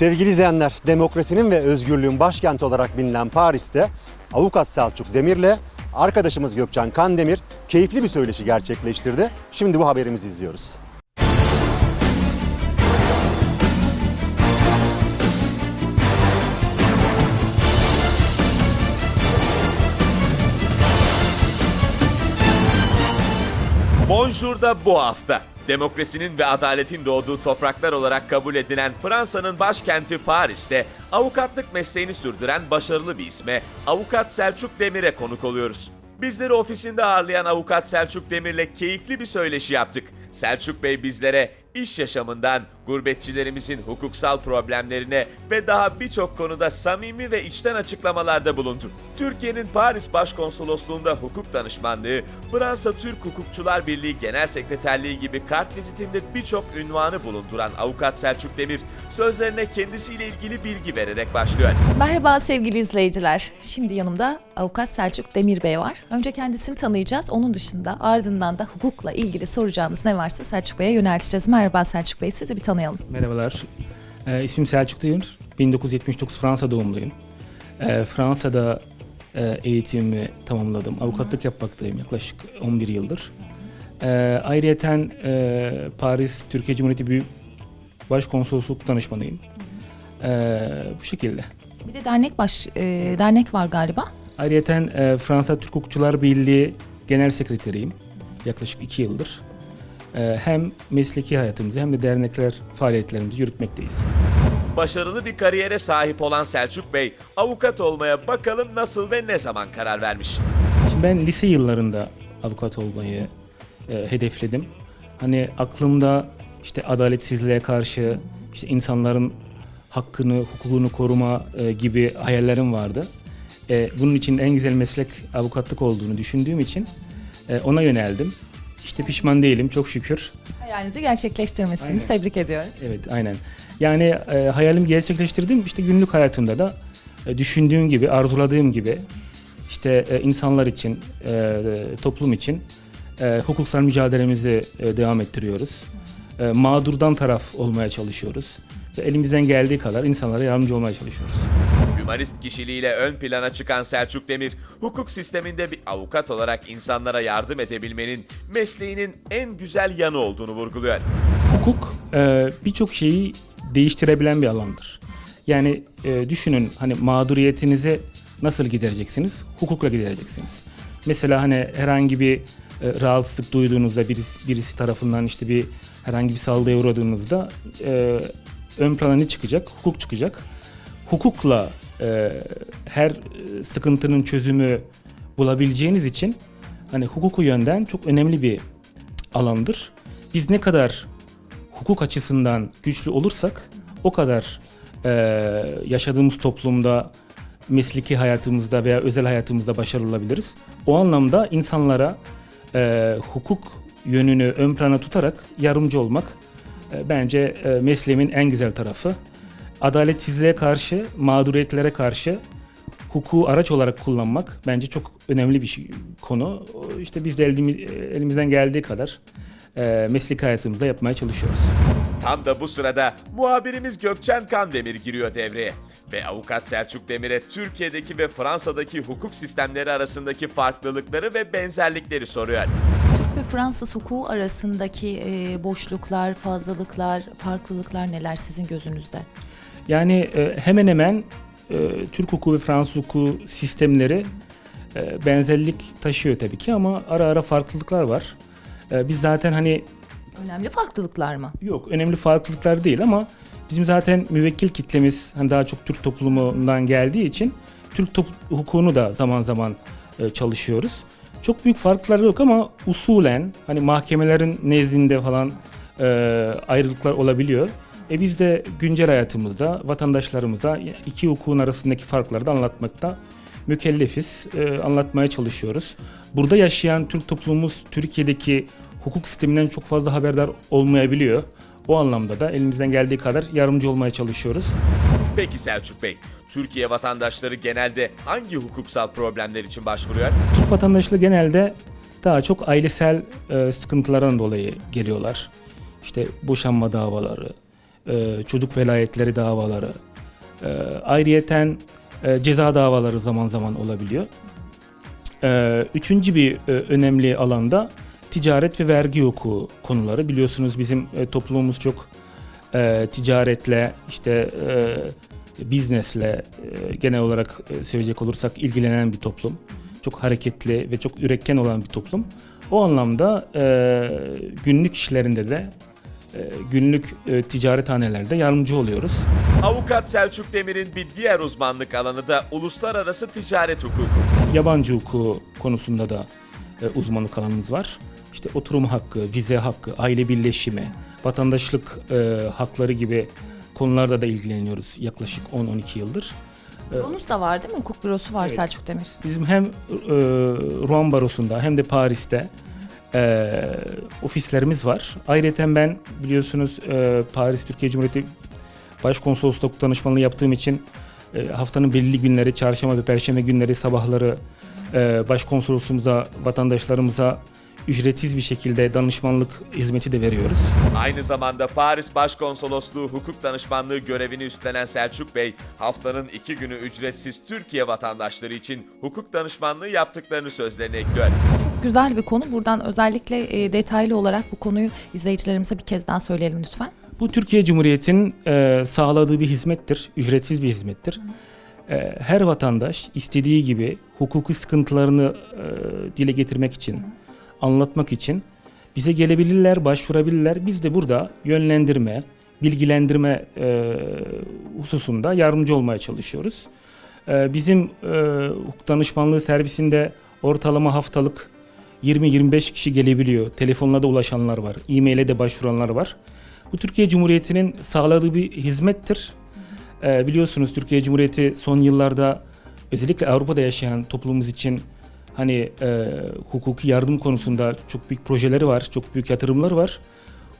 Sevgili izleyenler, demokrasinin ve özgürlüğün başkenti olarak bilinen Paris'te avukat Selçuk Demir'le arkadaşımız Gökçen Kandemir keyifli bir söyleşi gerçekleştirdi. Şimdi bu haberimizi izliyoruz. Bonjour'da bu hafta. Demokrasinin ve adaletin doğduğu topraklar olarak kabul edilen Fransa'nın başkenti Paris'te avukatlık mesleğini sürdüren başarılı bir isme Avukat Selçuk Demir'e konuk oluyoruz. Bizleri ofisinde ağırlayan Avukat Selçuk Demir'le keyifli bir söyleşi yaptık. Selçuk Bey bizlere iş yaşamından gurbetçilerimizin hukuksal problemlerine ve daha birçok konuda samimi ve içten açıklamalarda bulundu. Türkiye'nin Paris Başkonsolosluğunda hukuk danışmanlığı, Fransa Türk Hukukçular Birliği Genel Sekreterliği gibi kart vizitinde birçok ünvanı bulunduran Avukat Selçuk Demir sözlerine kendisiyle ilgili bilgi vererek başlıyor. Merhaba sevgili izleyiciler. Şimdi yanımda avukat Selçuk Demir Bey var. Önce kendisini tanıyacağız. Onun dışında ardından da hukukla ilgili soracağımız ne varsa Selçuk Bey'e yönelteceğiz. Merhaba Selçuk Bey, sizi bir tanıyalım. Merhabalar. Ee, ismim Selçuk Demir. 1979 Fransa doğumluyum. Ee, Fransa'da e, eğitimimi tamamladım. Avukatlık yapmaktayım yaklaşık 11 yıldır. Ee, ayrıyeten e, Paris Türkiye Cumhuriyeti Büyük Başkonsolosluk danışmanıyım. Ee, bu şekilde. Bir de dernek baş e, dernek var galiba. Ayrıyeten e, Fransa Türk Hukukçular Birliği Genel Sekreteriyim. Yaklaşık 2 yıldır. Ee, hem mesleki hayatımızı hem de dernekler faaliyetlerimizi yürütmekteyiz. Başarılı bir kariyere sahip olan Selçuk Bey, avukat olmaya bakalım nasıl ve ne zaman karar vermiş. Şimdi ben lise yıllarında avukat olmayı e, hedefledim. Hani aklımda işte adaletsizliğe karşı, işte insanların hakkını, hukukunu koruma e, gibi hayallerim vardı. E, bunun için en güzel meslek avukatlık olduğunu düşündüğüm için e, ona yöneldim. İşte pişman değilim çok şükür. Hayalinizi gerçekleştirmişsiniz. Aynen. Tebrik ediyorum. Evet aynen. Yani e, hayalimi gerçekleştirdim. İşte günlük hayatımda da e, düşündüğüm gibi, arzuladığım gibi işte e, insanlar için, e, toplum için e, hukuksal mücadelemizi e, devam ettiriyoruz. E, mağdurdan taraf olmaya çalışıyoruz. Ve elimizden geldiği kadar insanlara yardımcı olmaya çalışıyoruz. Hümanist kişiliğiyle ön plana çıkan Selçuk Demir, hukuk sisteminde bir avukat olarak insanlara yardım edebilmenin mesleğinin en güzel yanı olduğunu vurguluyor. Hukuk e, birçok şeyi değiştirebilen bir alandır. Yani e, düşünün hani mağduriyetinizi nasıl gidereceksiniz? Hukukla gidereceksiniz. Mesela hani herhangi bir e, rahatsızlık duyduğunuzda birisi, birisi tarafından işte bir herhangi bir saldırıya uğradığınızda ön plana ne çıkacak? Hukuk çıkacak. Hukukla e, her e, sıkıntının çözümü bulabileceğiniz için hani hukuku yönden çok önemli bir alandır. Biz ne kadar hukuk açısından güçlü olursak o kadar e, yaşadığımız toplumda, mesleki hayatımızda veya özel hayatımızda başarılı olabiliriz. O anlamda insanlara e, hukuk yönünü ön plana tutarak yardımcı olmak e, bence e, mesleğimin en güzel tarafı. Adaletsizliğe karşı, mağduriyetlere karşı hukuku araç olarak kullanmak bence çok önemli bir şey, konu. İşte biz de elimi- elimizden geldiği kadar e, meslek hayatımızda yapmaya çalışıyoruz. Tam da bu sırada muhabirimiz Gökçen Kandemir giriyor devreye. Ve avukat Selçuk Demir'e Türkiye'deki ve Fransa'daki hukuk sistemleri arasındaki farklılıkları ve benzerlikleri soruyor. Türk ve Fransız hukuku arasındaki e, boşluklar, fazlalıklar, farklılıklar neler sizin gözünüzde? Yani e, hemen hemen e, Türk hukuku ve Fransız hukuku sistemleri e, benzerlik taşıyor tabii ki ama ara ara farklılıklar var. E, biz zaten hani Önemli farklılıklar mı? Yok önemli farklılıklar değil ama bizim zaten müvekkil kitlemiz hani daha çok Türk toplumundan geldiği için Türk top- hukukunu da zaman zaman e, çalışıyoruz. Çok büyük farklar yok ama usulen hani mahkemelerin nezdinde falan e, ayrılıklar olabiliyor. E biz de güncel hayatımızda vatandaşlarımıza iki hukukun arasındaki farkları da anlatmakta mükellefiz, e, anlatmaya çalışıyoruz. Burada yaşayan Türk toplumumuz Türkiye'deki hukuk sisteminden çok fazla haberdar olmayabiliyor. O anlamda da elimizden geldiği kadar yardımcı olmaya çalışıyoruz. Peki Selçuk Bey, Türkiye vatandaşları genelde hangi hukuksal problemler için başvuruyor? Türk vatandaşlığı genelde daha çok ailesel e, sıkıntılardan dolayı geliyorlar. İşte boşanma davaları, e, çocuk velayetleri davaları, e, ayrıyeten e, ceza davaları zaman zaman olabiliyor. Üçüncü bir önemli alanda ticaret ve vergi hukuku konuları. Biliyorsunuz bizim toplumumuz çok ticaretle, işte e, biznesle genel olarak söyleyecek olursak ilgilenen bir toplum. Çok hareketli ve çok üretken olan bir toplum. O anlamda e, günlük işlerinde de günlük e, ticarethanelerde yardımcı oluyoruz. Avukat Selçuk Demir'in bir diğer uzmanlık alanı da uluslararası ticaret hukuku. Yabancı hukuku konusunda da e, uzmanlık alanımız var. İşte oturum hakkı, vize hakkı, aile birleşimi, vatandaşlık e, hakları gibi konularda da ilgileniyoruz yaklaşık 10-12 yıldır. Büronuz da var değil mi? Hukuk bürosu var Evet. Selçuk Demir. Bizim hem e, Rouen Barosu'nda hem de Paris'te e, ofislerimiz var. Ayrıca ben biliyorsunuz e, Paris Türkiye Cumhuriyeti Başkonsolosluk danışmanlığı yaptığım için e, haftanın belli günleri, çarşamba ve perşembe günleri sabahları e, başkonsolosluğumuza, vatandaşlarımıza ücretsiz bir şekilde danışmanlık hizmeti de veriyoruz. Aynı zamanda Paris Başkonsolosluğu hukuk danışmanlığı görevini üstlenen Selçuk Bey, haftanın iki günü ücretsiz Türkiye vatandaşları için hukuk danışmanlığı yaptıklarını sözlerine ekliyor. Güzel bir konu. Buradan özellikle e, detaylı olarak bu konuyu izleyicilerimize bir kez daha söyleyelim lütfen. Bu Türkiye Cumhuriyeti'nin e, sağladığı bir hizmettir, ücretsiz bir hizmettir. E, her vatandaş istediği gibi hukuki sıkıntılarını e, dile getirmek için, anlatmak için bize gelebilirler, başvurabilirler. Biz de burada yönlendirme, bilgilendirme e, hususunda yardımcı olmaya çalışıyoruz. E, bizim e, hukuk danışmanlığı servisinde ortalama haftalık 20-25 kişi gelebiliyor. Telefonla da ulaşanlar var, e-maile de başvuranlar var. Bu Türkiye Cumhuriyeti'nin sağladığı bir hizmettir. Ee, biliyorsunuz Türkiye Cumhuriyeti son yıllarda özellikle Avrupa'da yaşayan toplumumuz için hani e, hukuki yardım konusunda çok büyük projeleri var, çok büyük yatırımları var.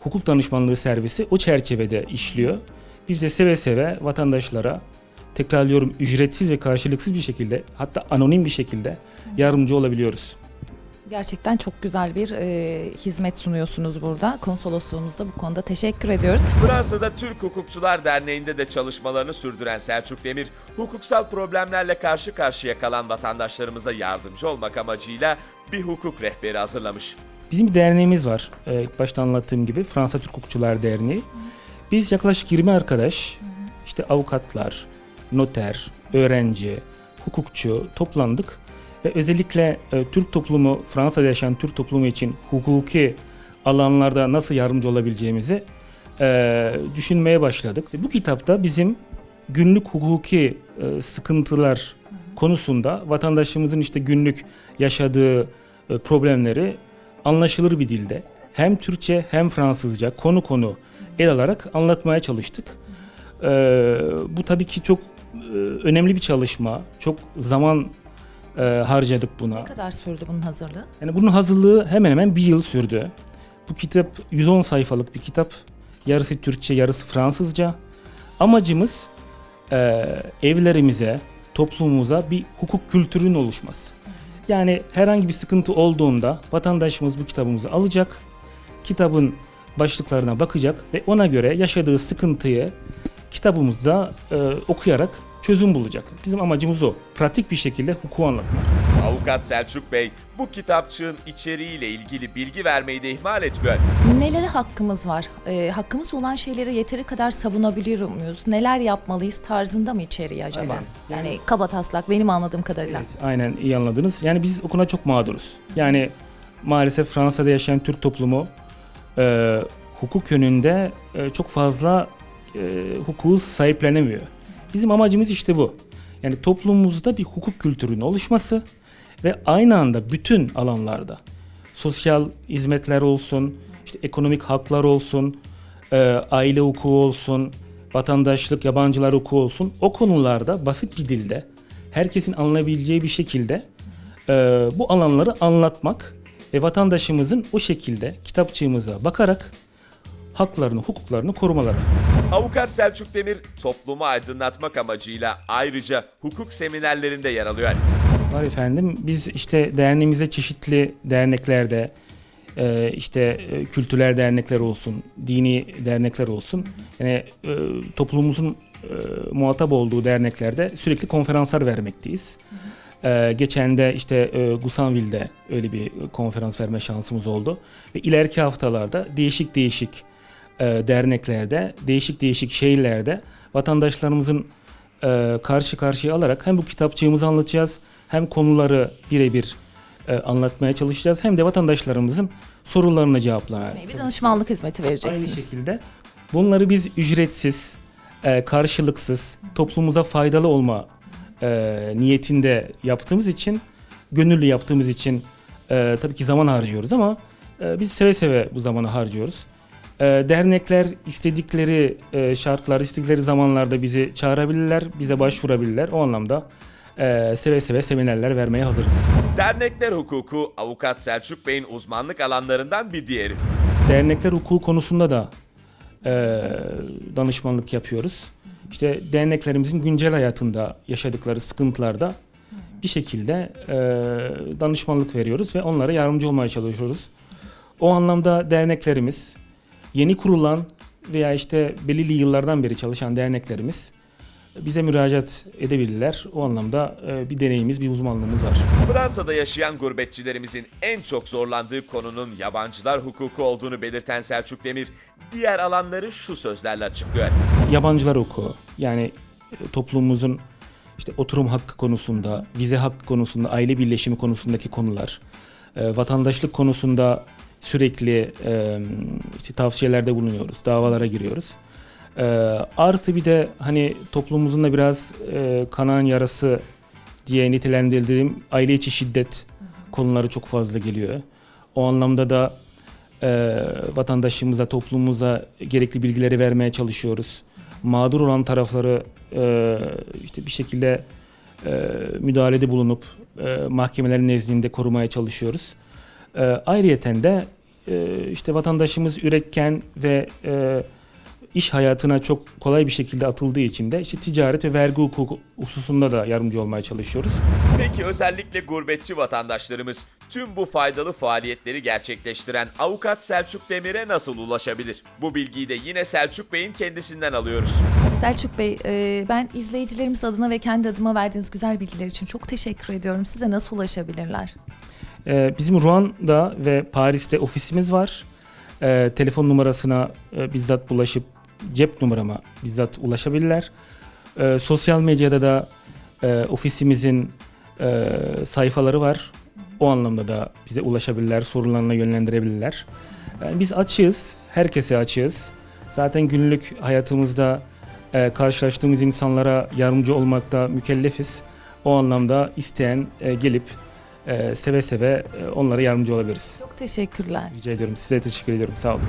Hukuk danışmanlığı servisi o çerçevede işliyor. Biz de seve seve vatandaşlara tekrarlıyorum ücretsiz ve karşılıksız bir şekilde hatta anonim bir şekilde yardımcı olabiliyoruz. Gerçekten çok güzel bir e, hizmet sunuyorsunuz burada. Konsolosluğumuzda bu konuda teşekkür ediyoruz. Fransa'da Türk Hukukçular Derneği'nde de çalışmalarını sürdüren Selçuk Demir, hukuksal problemlerle karşı karşıya kalan vatandaşlarımıza yardımcı olmak amacıyla bir hukuk rehberi hazırlamış. Bizim bir derneğimiz var. Ee, ilk başta anlattığım gibi Fransa Türk Hukukçular Derneği. Biz yaklaşık 20 arkadaş, işte avukatlar, noter, öğrenci, hukukçu toplandık ve özellikle e, Türk toplumu, Fransa'da yaşayan Türk toplumu için hukuki alanlarda nasıl yardımcı olabileceğimizi e, düşünmeye başladık. Bu kitapta bizim günlük hukuki e, sıkıntılar konusunda vatandaşımızın işte günlük yaşadığı e, problemleri anlaşılır bir dilde hem Türkçe hem Fransızca konu konu el alarak anlatmaya çalıştık. Ee, bu tabii ki çok e, önemli bir çalışma. Çok zaman e, harcadık buna. Ne kadar sürdü bunun hazırlığı? Yani bunun hazırlığı hemen hemen bir yıl sürdü. Bu kitap 110 sayfalık bir kitap. Yarısı Türkçe, yarısı Fransızca. Amacımız e, evlerimize, toplumumuza bir hukuk kültürünün oluşması. Yani herhangi bir sıkıntı olduğunda vatandaşımız bu kitabımızı alacak, kitabın başlıklarına bakacak ve ona göre yaşadığı sıkıntıyı kitabımızda e, okuyarak çözüm bulacak. Bizim amacımız o. Pratik bir şekilde hukuku anlatmak. Avukat Selçuk Bey, bu kitapçığın içeriğiyle ilgili bilgi vermeyi de ihmal etmiyor. Nelere hakkımız var? E, hakkımız olan şeyleri yeteri kadar savunabiliyor muyuz? Neler yapmalıyız tarzında mı içeriği acaba? Aynen. Yani kaba taslak benim anladığım kadarıyla. Evet, aynen iyi anladınız. Yani biz o konuda çok mağduruz. Yani maalesef Fransa'da yaşayan Türk toplumu e, hukuk yönünde e, çok fazla e, hukuku sahiplenemiyor. Bizim amacımız işte bu. Yani toplumumuzda bir hukuk kültürünün oluşması ve aynı anda bütün alanlarda sosyal hizmetler olsun, işte ekonomik haklar olsun, e, aile hukuku olsun, vatandaşlık, yabancılar hukuku olsun o konularda basit bir dilde herkesin anlayabileceği bir şekilde e, bu alanları anlatmak ve vatandaşımızın o şekilde kitapçığımıza bakarak haklarını, hukuklarını korumaları. Avukat Selçuk Demir, toplumu aydınlatmak amacıyla ayrıca hukuk seminerlerinde yer alıyor. Var efendim biz işte derneğimize çeşitli derneklerde e, işte e, kültürel dernekler olsun, dini dernekler olsun. Yani e, toplumumuzun muhatap olduğu derneklerde sürekli konferanslar vermekteyiz. E, geçen de işte e, Gusanville'de öyle bir konferans verme şansımız oldu. Ve ileriki haftalarda değişik değişik derneklerde, değişik değişik şehirlerde vatandaşlarımızın e, karşı karşıya alarak hem bu kitapçığımızı anlatacağız hem konuları birebir e, anlatmaya çalışacağız hem de vatandaşlarımızın sorularını cevaplamaya Yani bir danışmanlık hizmeti Aynı vereceksiniz. şekilde bunları biz ücretsiz, e, karşılıksız, toplumumuza faydalı olma e, niyetinde yaptığımız için, gönüllü yaptığımız için e, tabii ki zaman harcıyoruz ama e, biz seve seve bu zamanı harcıyoruz. E, dernekler istedikleri e, şartlar, istedikleri zamanlarda bizi çağırabilirler, bize başvurabilirler. O anlamda e, seve seve seminerler vermeye hazırız. Dernekler hukuku avukat Selçuk Bey'in uzmanlık alanlarından bir diğeri. Dernekler hukuku konusunda da e, danışmanlık yapıyoruz. İşte derneklerimizin güncel hayatında yaşadıkları sıkıntılarda bir şekilde danışmanlık veriyoruz ve onlara yardımcı olmaya çalışıyoruz. O anlamda derneklerimiz yeni kurulan veya işte belirli yıllardan beri çalışan derneklerimiz bize müracaat edebilirler. O anlamda e, bir deneyimiz, bir uzmanlığımız var. Fransa'da yaşayan gurbetçilerimizin en çok zorlandığı konunun yabancılar hukuku olduğunu belirten Selçuk Demir, diğer alanları şu sözlerle açıklıyor. yabancılar hukuku yani e, toplumumuzun işte oturum hakkı konusunda, vize hakkı konusunda, aile birleşimi konusundaki konular, e, vatandaşlık konusunda sürekli e, işte tavsiyelerde bulunuyoruz, davalara giriyoruz. E, artı bir de hani toplumumuzun da biraz e, kanayan yarası diye nitelendirdiğim aile içi şiddet konuları çok fazla geliyor. O anlamda da e, vatandaşımıza, toplumumuza gerekli bilgileri vermeye çalışıyoruz. Mağdur olan tarafları e, işte bir şekilde e, müdahalede bulunup e, mahkemelerin nezdinde korumaya çalışıyoruz. E, ayrıyeten de e, işte vatandaşımız üretken ve e, iş hayatına çok kolay bir şekilde atıldığı için de işte ticaret ve vergi hukuku hususunda da yardımcı olmaya çalışıyoruz. Peki özellikle gurbetçi vatandaşlarımız tüm bu faydalı faaliyetleri gerçekleştiren avukat Selçuk Demir'e nasıl ulaşabilir? Bu bilgiyi de yine Selçuk Bey'in kendisinden alıyoruz. Selçuk Bey, e, ben izleyicilerimiz adına ve kendi adıma verdiğiniz güzel bilgiler için çok teşekkür ediyorum. Size nasıl ulaşabilirler? Ee, bizim Ruan'da ve Paris'te ofisimiz var. Ee, telefon numarasına e, bizzat bulaşıp cep numarama bizzat ulaşabilirler. Ee, sosyal medyada da e, ofisimizin e, sayfaları var. O anlamda da bize ulaşabilirler, sorunlarına yönlendirebilirler. Yani biz açığız, herkese açığız. Zaten günlük hayatımızda e, karşılaştığımız insanlara yardımcı olmakta mükellefiz. O anlamda isteyen e, gelip e, seve seve e, onlara yardımcı olabiliriz. Çok teşekkürler. Rica ediyorum. Size teşekkür ediyorum. Sağ olun.